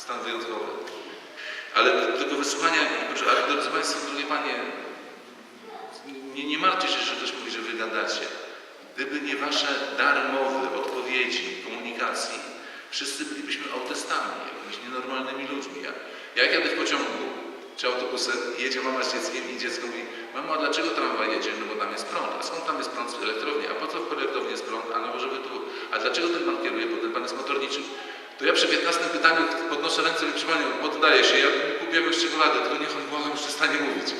stan wyjątkowy. Ale tego wysłuchania, ale drodzy Państwo, drogie Panie, nie, nie martwcie się, że ktoś mówi, że wy gadacie. Gdyby nie wasze darmowe odpowiedzi, komunikacji, wszyscy bylibyśmy autystami, jakimiś nienormalnymi ludźmi. Ja, ja jak jadę w pociągu czy autobusem jedzie mama z dzieckiem i dziecko mówi, mamo, a dlaczego tramwaj jedzie? No bo tam jest prąd. A skąd tam jest prąd w elektrowni? A po co w elektrowni jest prąd? A no żeby tu... A dlaczego ten pan kieruje? Bo ten pan jest motorniczym. To ja przy 15 pytaniu podnoszę ręce i przypomnę, poddaję się, ja kupię jakąś czekoladę, tylko niech on Bogiem przestanie mówić.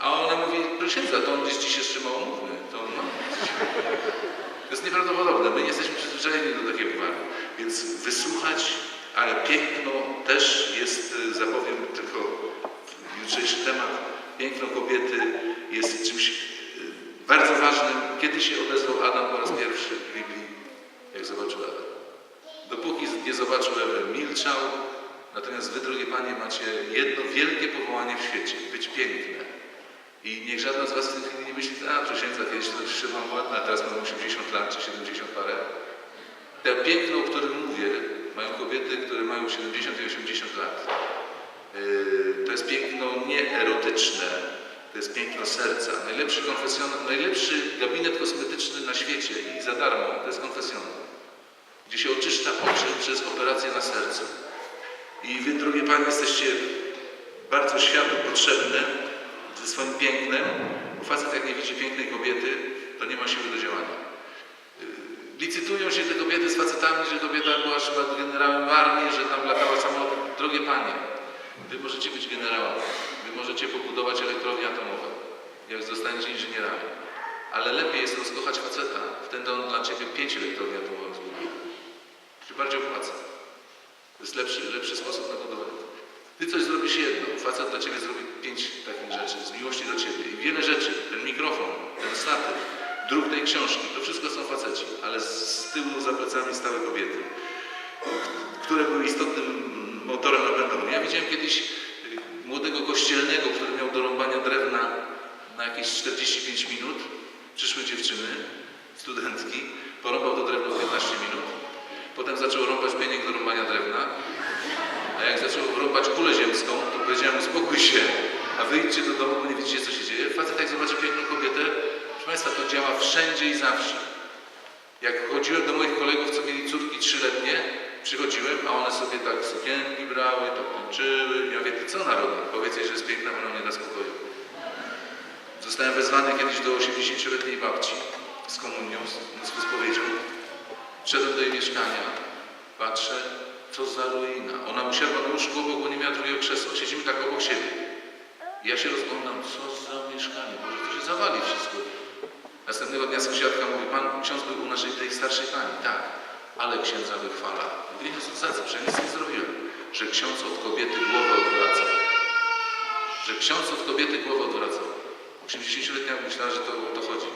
A ona mówi, proszę księdza, to on gdzieś ci się wstrzymał, mówmy. To, on ma. to jest nieprawdopodobne. My nie jesteśmy przyzwyczajeni do takiego gwaru. Więc wysłuchać, ale piękno też jest, y, zapowiem tylko jutrzejszy temat, piękno kobiety jest czymś y, bardzo ważnym. Kiedy się odezwał Adam po raz pierwszy w Biblii, jak zobaczył Adam? Dopóki nie zobaczył Ewy, milczał. Natomiast wy, drogie Panie, macie jedno wielkie powołanie w świecie, być piękne. I niech żadna z Was w tej chwili nie myśli, a proszę księdza, kiedyś to jeszcze mam a teraz mam 80 lat czy 70 parę. Te piękno, o którym mówię, mają kobiety, które mają 70 i 80 lat. Yy, To jest piękno nie erotyczne, to jest piękno serca. Najlepszy konfesjonal, najlepszy gabinet kosmetyczny na świecie i za darmo to jest konfesjonal, gdzie się oczyszcza oczy przez operację na sercu. I wy, drogie Panie, jesteście bardzo światu potrzebne ze swoim pięknem. Bo facet jak nie widzi pięknej kobiety, to nie ma siły do działania. Yy, Licytują się te kobiety z facetami, że kobieta była chyba generałem w armii, że tam latała samolotem. Drogie Panie, Wy możecie być generałami, Wy możecie pobudować elektrownie atomowe, jak zostaniecie inżynierami. Ale lepiej jest rozkochać faceta, wtedy on dla Ciebie pięć elektrowni atomowych zbuduje. Się bardziej opłaca. To jest lepszy, lepszy sposób na budowanie. Ty coś zrobisz jedno, facet dla Ciebie zrobi pięć takich rzeczy, z miłości do Ciebie. I wiele rzeczy, ten mikrofon, ten statyw, druk tej książki, to wszystko są faceci, ale z tyłu za plecami stały kobiety, które były istotnym motorem napędowym. Ja widziałem kiedyś y, młodego kościelnego, który miał do rąbania drewna na jakieś 45 minut. Przyszły dziewczyny, studentki, zaczął rąbać pieniek do rąbania drewna. A jak zaczął rąbać kulę ziemską, to powiedziałem, uspokój się, a wyjdźcie do domu, bo nie widzicie, co się dzieje. Facet jak zobaczy piękną kobietę, proszę Państwa, to działa wszędzie i zawsze. Jak chodziłem do moich kolegów, co mieli córki trzyletnie, przychodziłem, a one sobie tak sukienki brały, tak tańczyły. Ja mówię, ty co narodni? Powiedz jej, że jest piękna, bo nam nie da spokoju. Zostałem wezwany kiedyś do 80-letniej babci z komunią, z, z spowiedzią. Do jej mieszkania, patrzę, co za ruina. Ona usiadła na łóżku bo nie miała drugiego krzesła. Siedzimy tak obok siebie. I ja się rozglądam, co za mieszkanie, może to się zawali wszystko. Następnego dnia sąsiadka mówi, pan ksiądz był u naszej tej starszej pani. Tak, ale księdza wychwala. Mówię, Jezus, za co? Przecież nic nie zrobiłem. Że ksiądz od kobiety głowę odwraca. Że ksiądz od kobiety głowę odwracał. 80-letnia myślała, że to to chodzi.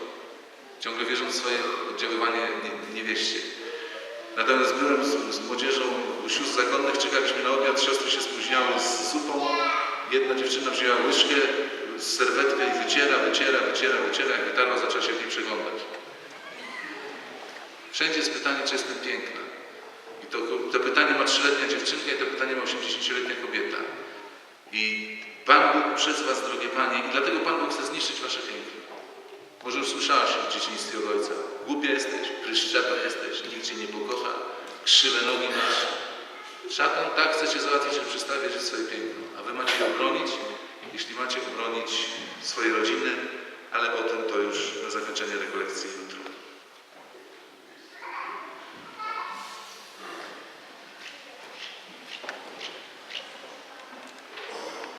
Ciągle wierząc w swoje oddziaływanie nie- niewieście. Natomiast byłem z, z młodzieżą sióstr zakonnych, czekaliśmy na obiad, siostry się spóźniały z zupą. Jedna dziewczyna wzięła łyżkę, serwetkę i wyciera, wyciera, wyciera, wyciera, jak wytarła, zaczęła się w niej przeglądać. Wszędzie jest pytanie, czy jestem piękna. I to, to pytanie ma trzyletnia dziewczynka i to pytanie ma 80-letnia kobieta. I Pan Bóg przez Was, drogie Panie, i dlatego Pan Bóg chce zniszczyć Wasze piękno. Może już słyszałaś w dzieciństwie od ojca. Głupia jesteś, pryszczata jesteś, nikt Cię nie pokocha, krzywe nogi masz. Szatan tak chce Cię załatwić, że przestaje wierzyć w swoje piękno. A Wy macie obronić, jeśli macie obronić swoje rodziny, ale o tym to już na zakończenie rekolekcji jutro.